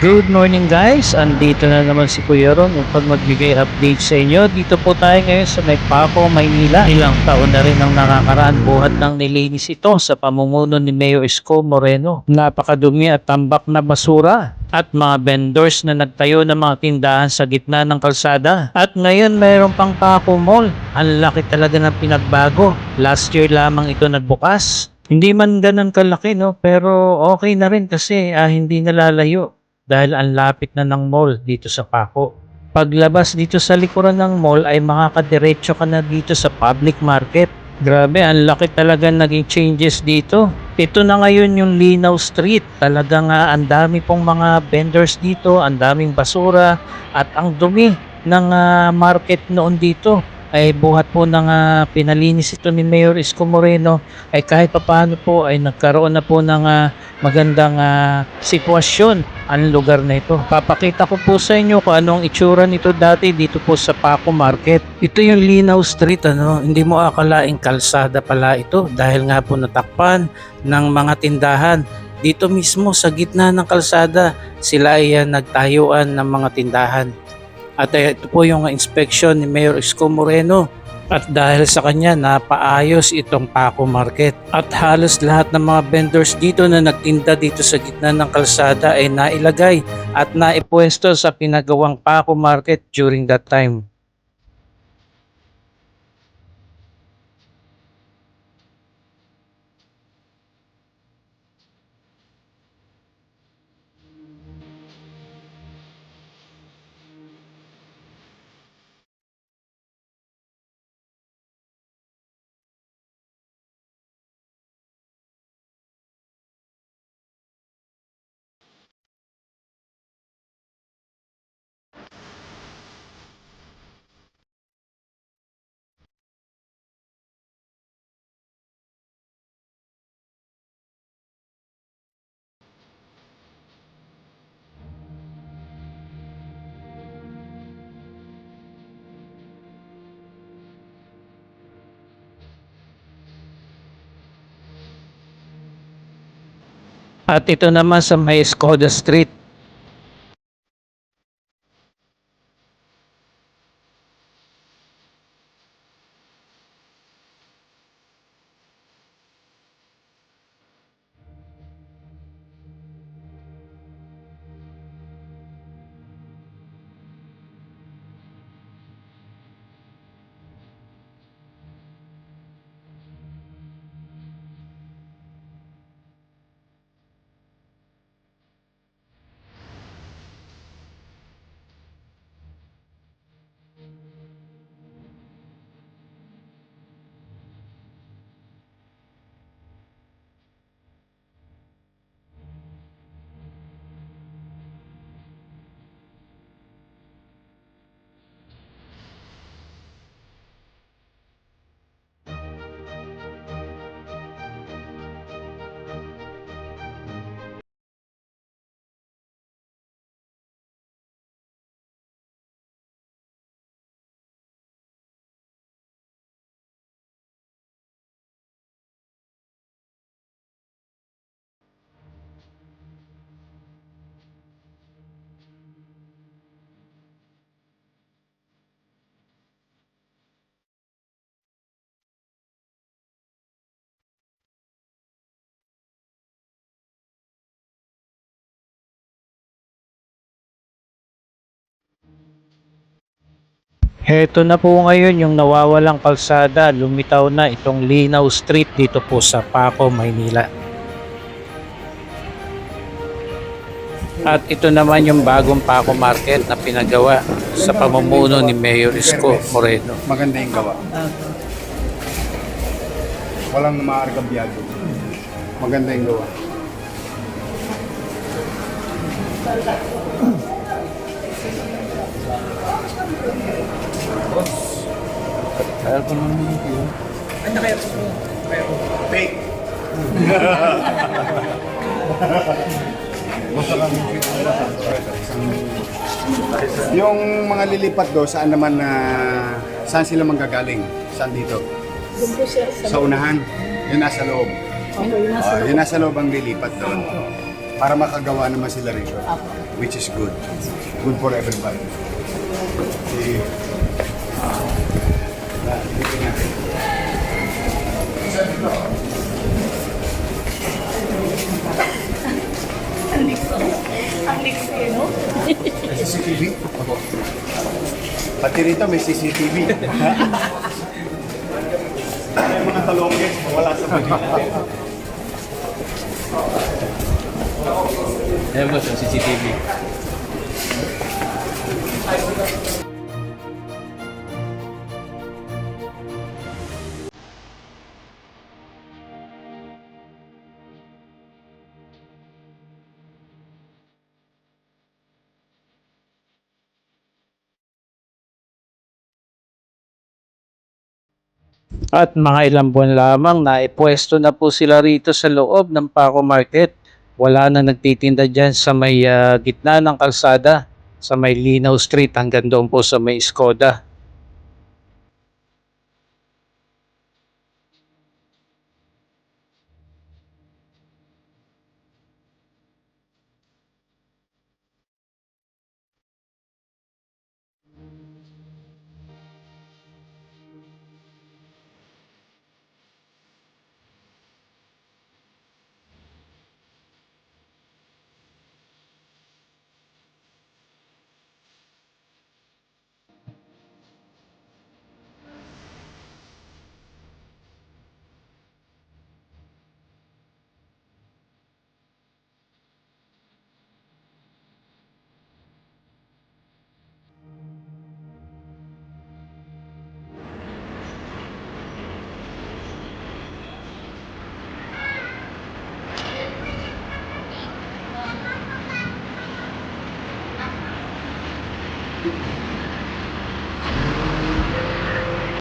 Good morning guys, andito na naman si Kuya Ron upang magbigay update sa inyo. Dito po tayo ngayon sa May Paco, Maynila. Ilang taon na rin ang nakakaraan buhat ng nilinis ito sa pamumuno ni Mayor Isko Moreno. Napakadumi at tambak na basura at mga vendors na nagtayo ng mga tindahan sa gitna ng kalsada. At ngayon mayroon pang Paco Mall. Ang laki talaga ng pinagbago. Last year lamang ito nagbukas. Hindi man ganun kalaki no, pero okay na rin kasi ah, hindi nalalayo dahil ang lapit na ng mall dito sa Paco. Paglabas dito sa likuran ng mall ay makakadiretso ka na dito sa public market. Grabe, ang laki talaga naging changes dito. Ito na ngayon yung Linaw Street. Talagang ah, ang dami pong mga vendors dito, ang daming basura at ang dumi ng ah, market noon dito ay buhat po ng ah, pinalinis ito ni Mayor Isko Moreno ay kahit papaano po ay nagkaroon na po ng ah, magandang ah, sitwasyon ang lugar na ito. Papakita ko po sa inyo kung anong itsura nito dati dito po sa Paco Market. Ito yung Linaw Street ano, hindi mo akalaing kalsada pala ito dahil nga po natakpan ng mga tindahan. Dito mismo sa gitna ng kalsada, sila ay ah, nagtayuan ng mga tindahan. At ito po yung inspection ni Mayor Isko Moreno. At dahil sa kanya, napaayos itong Paco Market. At halos lahat ng mga vendors dito na nagtinda dito sa gitna ng kalsada ay nailagay at naipwesto sa pinagawang Paco Market during that time. At ito naman sa may Skoda Street. Heto na po ngayon yung nawawalang kalsada. Lumitaw na itong Linaw Street dito po sa Paco, Maynila. At ito naman yung bagong Paco Market na pinagawa sa pamumuno ni Mayor Isko Moreno. Maganda yung gawa. Walang maaargabyado. Maganda yung gawa. Kaya ko naman dito. Fake! yung mga lilipat do, saan naman na saan sila manggagaling? Saan dito? Sa unahan? Yun nasa loob. Opo, yung nasa Ah, yun nasa loob ang lilipat doon. para makagawa naman sila rito. Which is good. Good for everybody. Dito natin. Ang likso. Ang likso eh, no? May CCTV? Opo. Pati rito may CCTV. May mga talongges, wala sa Manila. Ayan boss, yung CCTV. At mga ilang buwan lamang na ipwesto na po sila rito sa loob ng Paco Market. Wala na nagtitinda dyan sa may ah, gitna ng kalsada, sa may Linaw Street hanggang doon po sa may Skoda.